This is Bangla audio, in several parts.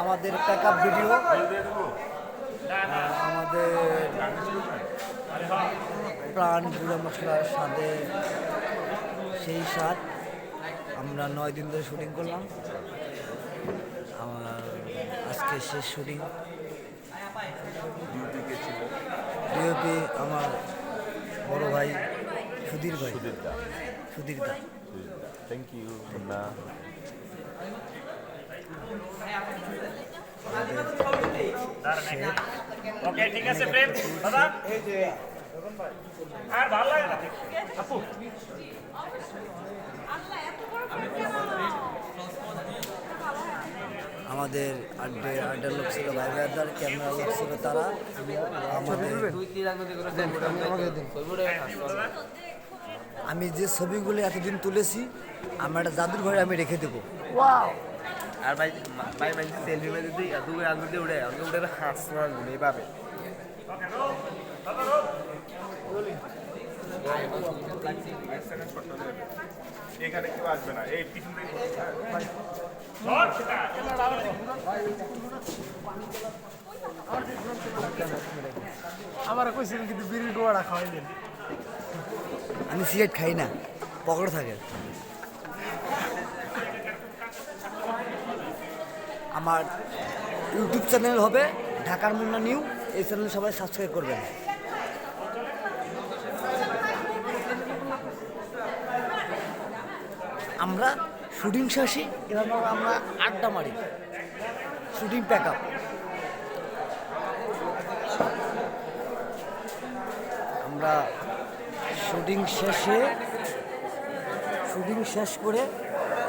আমাদের প্যাক আপ ভিডিও। আমাদের প্রাণ গুঁড়ো মশলার স্বাদে সেই স্বাদ। আমরা নয় দিন ধরে শুটিং করলাম। আমার আজকে শেষ শুটিং ডিওপি আমার বড় ভাই সুধীর ভাই। সুদীরদা সুধীর দা। থ্যাংক ইউ ওকে ঠিক আছে প্রেম দাদা? আর ভালো লাগে না? আপু। আমাদের আড্ডে আড্ডার লোক ছিল ভাই ভাইদার ক্যামেরা লোক ছিল তারা আমাদের আমি যে ছবিগুলো এতদিন তুলেছি আমার একটা জাদুর ঘরে আমি রেখে দেবো। আর ভাই ভাই ভাই সেলফি মেরে দিই আর দুই আঙ্গুল দিয়ে উড়ে আঙ্গুল উড়ে হাসলো আঙ্গুল এইভাবে এখানে কেউ আসবে না এই পিছন আমার কইছিল কিন্তু বিড়ির গোয়াটা খাওয়াইলেন। আমি সিগারেট খাই না পকেটে থাকে। আমার ইউটিউব চ্যানেল হবে ঢাকার মুন্না নিউ এই চ্যানেল সবাই সাবস্ক্রাইব করবেন। আমরা শুটিং শেষে এরকম আমরা আড্ডা মারি। শুটিং প্যাক আপ আমরা শুটিং শেষে, শুটিং শেষ করে,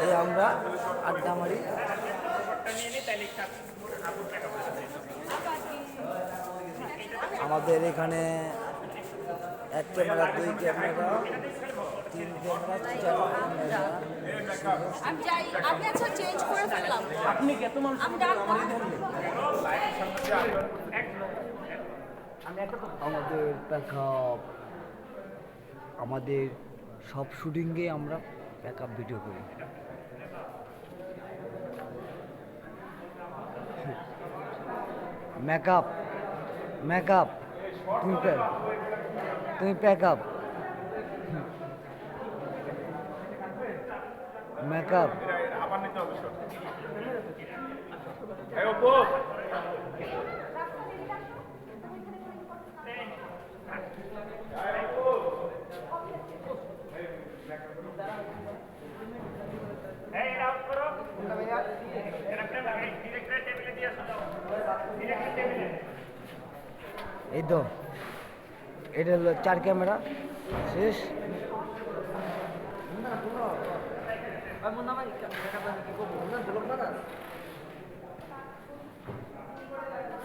এই আমরা আড্ডা মারি। আমাদের এখানে এক ক্যামেরা দুই ক্যামেরা তিন ক্যামেরা চার ক্যামেরা। আমি যাই আমি আচ্ছা চেঞ্জ করে ফেললাম। আপনি কে? তোমার আমি ডাকবো আমাদের প্যাকআপ আমাদের সব শুটিংয়ে আমরা প্যাকআপ ভিডিও করি। মেকআপ মেকআপ তুমি তুমি প্যাকআপ মেকআপ আবার নিতে হবে সব এই অপু এই রাউন্ড করো এটা প্রেম এই ডিরেক্টর টেবিলে দিয়ে আসো ডিরেক্টর টেবিলে এই তো, এটা হলো চার ক্যামেরা, শেষ।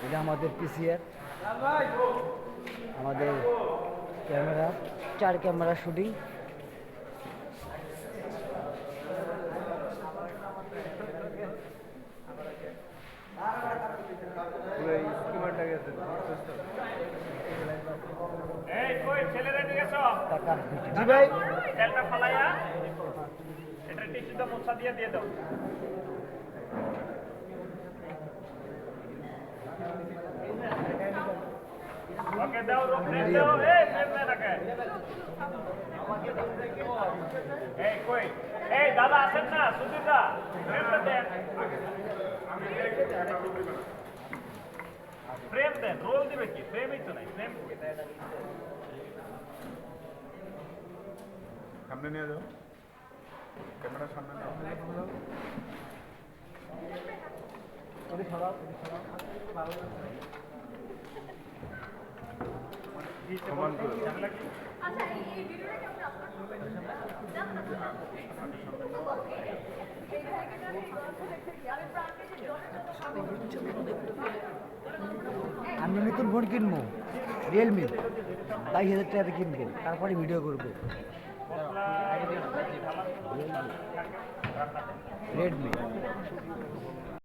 এটা আমাদের পিসিআর আমাদের ক্যামেরা, চার ক্যামেরা শুটিং এই কই ছেলেরা নিয়ে এসো টাকার ভিডিও জি ভাই। তেলটা ফালাইয়া। এটা টিস্যুটা মোছা দিয়ে দিয়ে দাও। ওকে দাও ফ্রেম দাও। রাখে এই কই? এই দাদা আছেন না? দেন রোল দিবে frame then, roll the wicket. Frame it tonight. Frame. सामने नहीं आ जाओ कैमरा सामने नहीं आ जाओ अच्छा ये वीडियो क्या अपलोड আমি নতুন ফোন কিনবো রিয়েলমি বাইশ হাজার টাকাতে কিনবো তারপরে ভিডিও করব। রেডমি